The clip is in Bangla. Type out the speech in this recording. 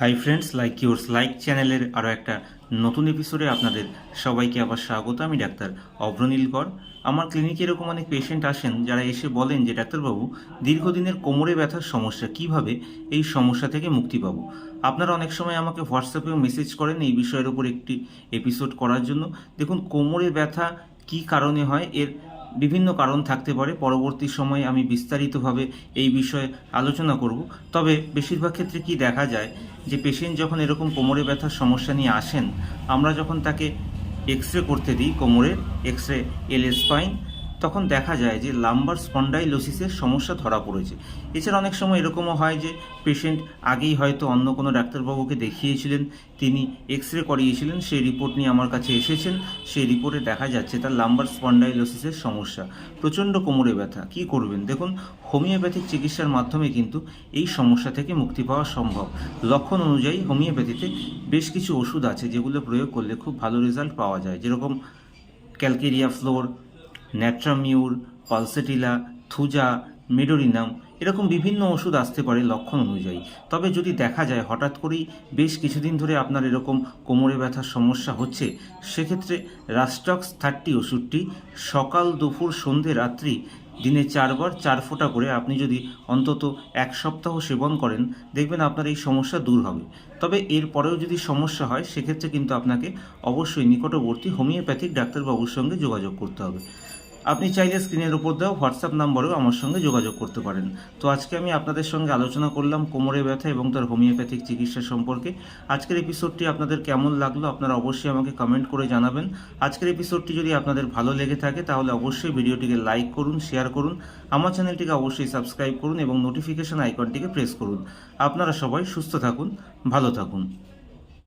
Hi friends like yours like চ্যানেলের আরও একটা নতুন এপিসোডে আপনাদের সবাইকে আবার স্বাগত। আমি ডাক্তার অভ্রনীল কর আমার ক্লিনিকে এরকম অনেক পেশেন্ট আসেন যারা এসে বলেন যে ডাক্তারবাবু দীর্ঘদিনের কোমরে ব্যথার সমস্যা, কীভাবে এই সমস্যা থেকে মুক্তি পাবো? আপনারা অনেক সময় আমাকে হোয়াটসঅ্যাপেও মেসেজ করেন এই বিষয়ের উপর একটি এপিসোড করার জন্য। দেখুন, কোমরে ব্যথা কি কারণে হয়? এর বিভিন্ন কারণ থাকতে পারে, পরবর্তী সময়ে আমি বিস্তারিতভাবে এই বিষয়ে আলোচনা করব। তবে বেশিরভাগ ক্ষেত্রে কি দেখা যায় যে পেশেন্ট যখন এরকম কোমরে ব্যথার সমস্যা নিয়ে আসেন, আমরা যখন তাকে এক্স রে করতে দিই কোমরের এক্স রে এল স্পাইন তখন দেখা যায় যে লাম্বার স্পন্ডাইলোসিসের সমস্যা ধরা পড়েছে। এছাড়া অনেক সময় এরকমও হয় যে পেশেন্ট আগেই হয়তো অন্য কোনো ডাক্তারবাবুকে দেখিয়েছিলেন, তিনি এক্স রে করিয়েছিলেন, সেই রিপোর্ট নিয়ে আমার কাছে এসেছেন, সেই রিপোর্টে দেখা যাচ্ছে তার লাম্বার স্পন্ডাইলোসিসের সমস্যা। প্রচণ্ড কোমরে ব্যথা, কি করবেন? দেখুন, হোমিওপ্যাথিক চিকিৎসার মাধ্যমে কিন্তু এই সমস্যা থেকে মুক্তি পাওয়া সম্ভব। লক্ষণ অনুযায়ী হোমিওপ্যাথিতে বেশ কিছু ওষুধ আছে যেগুলো প্রয়োগ করলে খুব ভালো রেজাল্ট পাওয়া যায়। যেরকম Calcarea fluor natrum mur Pulsatilla Thuja, Medorrhinum এরকম বিভিন্ন ওষুধ আসতে পারে লক্ষণ অনুযায়ী। তবে যদি দেখা যায় হঠাৎ করেই বেশ কিছুদিন ধরে আপনার এরকম কোমরে ব্যথার সমস্যা হচ্ছে, সেক্ষেত্রে রাস্টক্স থার্টি ওষুধটি সকাল, দুপুর, সন্ধে, রাত্রি, দিনে চারবার চার ফোঁটা করে আপনি যদি অন্তত এক সপ্তাহ সেবন করেন, দেখবেন আপনার এই সমস্যা দূর হবে। তবে এরপরেও যদি সমস্যা হয়, সেক্ষেত্রে কিন্তু আপনাকে অবশ্যই নিকটবর্তী হোমিওপ্যাথিক ডাক্তারবাবুর সঙ্গে যোগাযোগ করতে হবে। আপনি চাইলে স্ক্রিনের উপর দেওয়া হোয়াটসঅ্যাপ নাম্বারেও আমার সঙ্গে যোগাযোগ করতে পারেন। তো আজকে আমি আপনাদের সঙ্গে আলোচনা করলাম কোমরে ব্যথা এবং তার হোমিওপ্যাথিক চিকিৎসা সম্পর্কে। আজকের এপিসোডটি আপনাদের কেমন লাগল আপনারা অবশ্যই আমাকে কমেন্ট করে জানাবেন। আজকের এপিসোডটি যদি আপনাদের ভালো লেগে থাকে তাহলে অবশ্যই ভিডিওটিকে লাইক করুন শেয়ার করুন, আমার চ্যানেলটিকে অবশ্যই সাবস্ক্রাইব করুন এবং নোটিফিকেশন আইকনটিকে প্রেস করুন। আপনারা সবাই সুস্থ থাকুন, ভালো থাকুন।